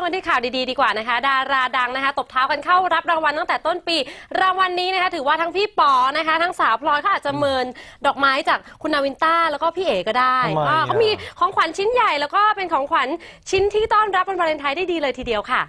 ต้นกันที่ข่าวดีๆดีกว่านะคะ ดาราดังนะคะตบเท้ากันเข้ารับรางวัลตั้งแต่ต้นปี รางวัลนี้นะคะ ถือว่าทั้งพี่ปอนะคะ ทั้งสาวพลอยเขาอาจจะเมินดอกไม้จากคุณนาวินต้าแล้วก็พี่เอ๋ก็ได้ทำไมอ่าอะเขามีของขวัญชิ้นใหญ่แล้วก็เป็นของขวัญชิ้นที่ต้อนรับวันวาเลนไทน์ได้ดีเลยทีเดียวค่ะ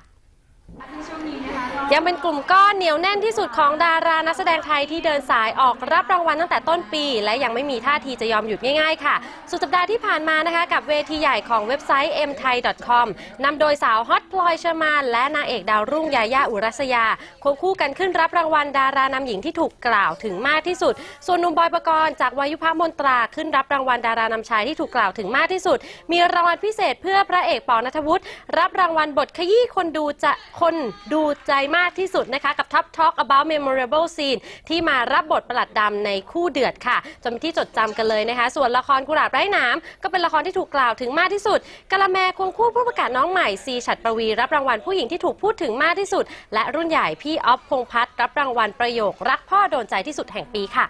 ยังเป็นกลุ่มก้อนเหนียวแน่นที่สุดของดารานักแสดงไทยที่เดินสายออกรับรางวัลตั้งแต่ต้นปี และยังไม่มีท่าทีจะยอมหยุดง่ายๆ ค่ะ สุดสัปดาห์ที่ผ่านมานะคะกับเวทีใหญ่ของเว็บไซต์ mthai.com นำโดยสาวฮอตพลอยเชมานและนางเอกดาวรุ่งยาย่าอุรัสยาควงคู่กันขึ้นรับรางวัลดารานำหญิงที่ถูกกล่าวถึงมากที่สุด ส่วนนุ่มบอยปกรณ์จากวายุพมนตราขึ้นรับรางวัลดารานำชายที่ถูกกล่าวถึงมากที่สุด มีรางวัลพิเศษเพื่อพระเอกปอนัทวุฒิรับรางวัลบทขยี้คนดูจะคนดูใจมากที่สุดนะคะ กับ Top Talk About Memorable Scene ที่มารับบทประหลัดดำในคู่เดือดค่ะ จนเป็นที่จดจำกันเลยนะคะ ส่วนละครกุหลาบไร้หน้ำก็เป็นละครที่ถูกกล่าวถึงมากที่สุดกะละแมควงคู่ผู้ประกาศน้องใหม่ซีฉัดประวีรับรางวัลผู้หญิงที่ถูกพูดถึงมากที่สุด และรุ่นใหญ่พี่ออฟพงพัฒน์รับรางวัลประโยค รักพ่อโดนใจที่สุดแห่งปีค่ะ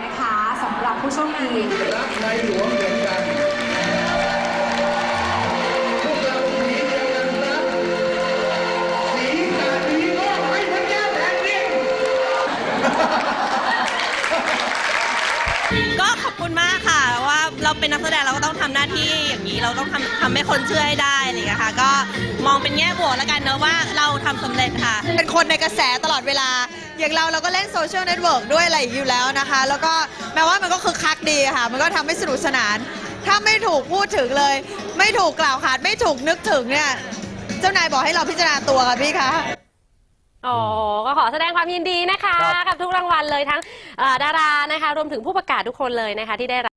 นะคะสำหรับผู้โชคดี รักในหลวงเหมือนกัน ก็ขอบคุณมากค่ะว่าเราเป็นนักแสดงเราก็ต้องทำหน้าที่อย่างนี้เราต้องทำทำให้คนเชื่อให้ได้อะไรอย่างเงี้ยค่ะ ก็มองเป็นแง่บวกแล้วกันเนอะว่าเราทำสำเร็จค่ะ เป็นคนในกระแสตลอดเวลา อย่างเราเราก็เล่นโซเชียลเน็ตเวิร์กด้วยอะไรอยู่แล้วนะคะ แล้วก็แม้ว่ามันก็คือคักดีค่ะ มันก็ทำให้สนุกสนาน ถ้าไม่ถูกพูดถึงเลย ไม่ถูกกล่าวขานไม่ถูกนึกถึงเนี่ยเจ้านายบอกให้เราพิจารณาตัวค่ะพี่คะอ๋อก็ข อแสดงความยินดีนะคะครับกับทุกรางวัลเลยทั้งเอ่อดารานะคะ รวมถึงผู้ประกาศทุกคนเลยนะคะที่ได้